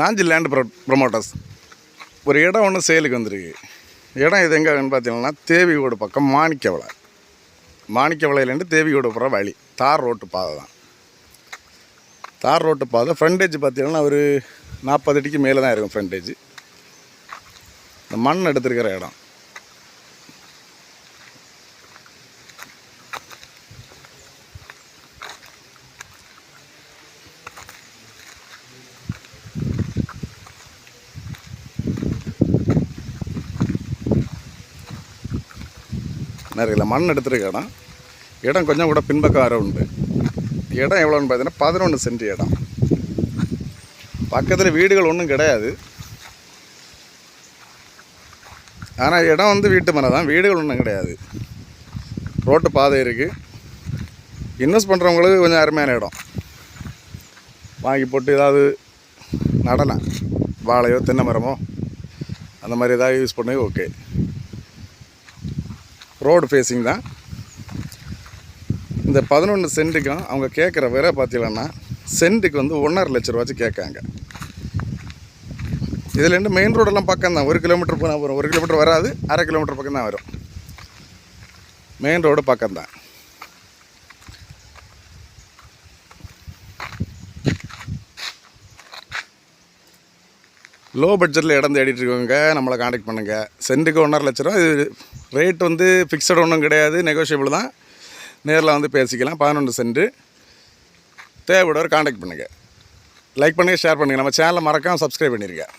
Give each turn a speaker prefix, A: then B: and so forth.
A: Nanji land bro promoters ஒரு இடம் ஒன்று சேலுக்கு வந்திருக்கு. இடம் இது எங்கேன்னு பார்த்தீங்கன்னா தேவிகோடு பக்கம் மாணிக்கவளை. மாணிக்கவளையிலேருந்து தேவிகோடு போகிற வழி. தார் ரோட்டு பாதை தான். தார் ரோட்டு பாதை ஃப்ரண்டேஜ் பார்த்தீங்கன்னா ஒரு நாற்பது அடிக்கு மேலே தான் இருக்கும் ஃப்ரண்டேஜ் இந்த மண் எடுத்திருக்கிற இடம். நிறைய மண் எடுத்திருக்க இடம். இடம் கொஞ்சம் கூட பின்பக்கம் வர உண்டு. இடம் எவ்வளோன்னு பார்த்தீங்கன்னா பதினொன்று சென்ட் இடம். பக்கத்தில் வீடுகள் ஒன்றும் கிடையாது. ஆனால் இடம் வந்து வீட்டு மனை தான் வீடுகள் ஒன்றும் கிடையாது. ரோட்டு பாதை இருக்குது இன்வெஸ்ட் பண்ணுறவங்களுக்கு கொஞ்சம் அருமையான இடம். வாங்கி போட்டு ஏதாவது நடலாம் வாழையோ தென்னை மரமோ அந்த மாதிரி ஏதாவது யூஸ் பண்ணி ஓகே ரோடு ஃபேஸிங் தான். இந்த பதினொன்று சென்ட்டுக்கும் அவங்க கேட்குற விலை பார்த்தீங்கன்னா சென்ட்டுக்கு வந்து ஒன்றரை லட்ச ரூபாச்சு கேட்காங்க. இதுலேருந்து மெயின் ரோடெல்லாம் பக்கம் தான். ஒரு கிலோமீட்டர் போனால் வரும். ஒரு கிலோமீட்டர் வராது. அரை கிலோமீட்டர் பக்கம் தான் வரும். மெயின் ரோடு பக்கம் தான். லோ பட்ஜெட்டில் இடம் தேடிட்டு இருக்கவங்க நம்மளை காண்டாக்ட் பண்ணுங்கள் சென்ட்டுக்கு ஒன்றரை லட்ச ரூபா இது ரேட் வந்து ஃபிக்ஸட் ஒன்றும் கிடையாது நெகோஷியபிள் தான். நேரில் வந்து பேசிக்கலாம் பதினொன்று சென்ட்டு தேவைப்படுவர் காண்டாக்ட் பண்ணுங்கள் லைக் பண்ணுங்கள் ஷேர் பண்ணுங்கள் நம்ம சேனலை மறக்காமல் சப்ஸ்கிரைப் பண்ணியிருக்கேன்